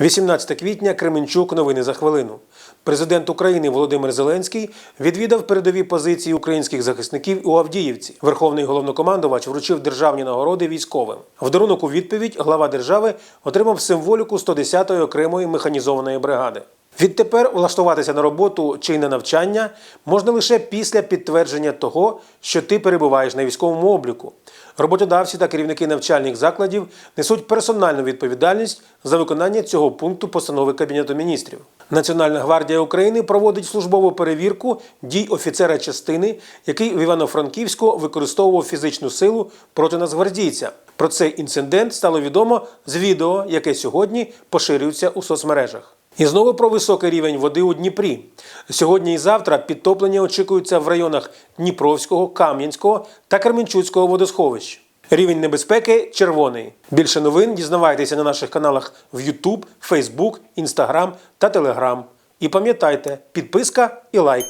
18 квітня Кременчук. Новини за хвилину. Президент України Володимир Зеленський відвідав передові позиції українських захисників у Авдіївці. Верховний головнокомандувач вручив державні нагороди військовим. В дарунок у відповідь глава держави отримав символіку 110-ї окремої механізованої бригади. Відтепер влаштуватися на роботу чи на навчання можна лише після підтвердження того, що ти перебуваєш на військовому обліку. Роботодавці та керівники навчальних закладів несуть персональну відповідальність за виконання цього пункту постанови Кабінету міністрів. Національна гвардія України проводить службову перевірку дій офіцера частини, який в Івано-Франківську використовував фізичну силу проти нацгвардійця. Про цей інцидент стало відомо з відео, яке сьогодні поширюється у соцмережах. І знову про високий рівень води у Дніпрі. Сьогодні і завтра підтоплення очікується в районах Дніпровського, Кам'янського та Кременчуцького водосховищ. Рівень небезпеки червоний. Більше новин дізнавайтеся на наших каналах в YouTube, Facebook, Instagram та Telegram. І пам'ятайте, підписка і лайк.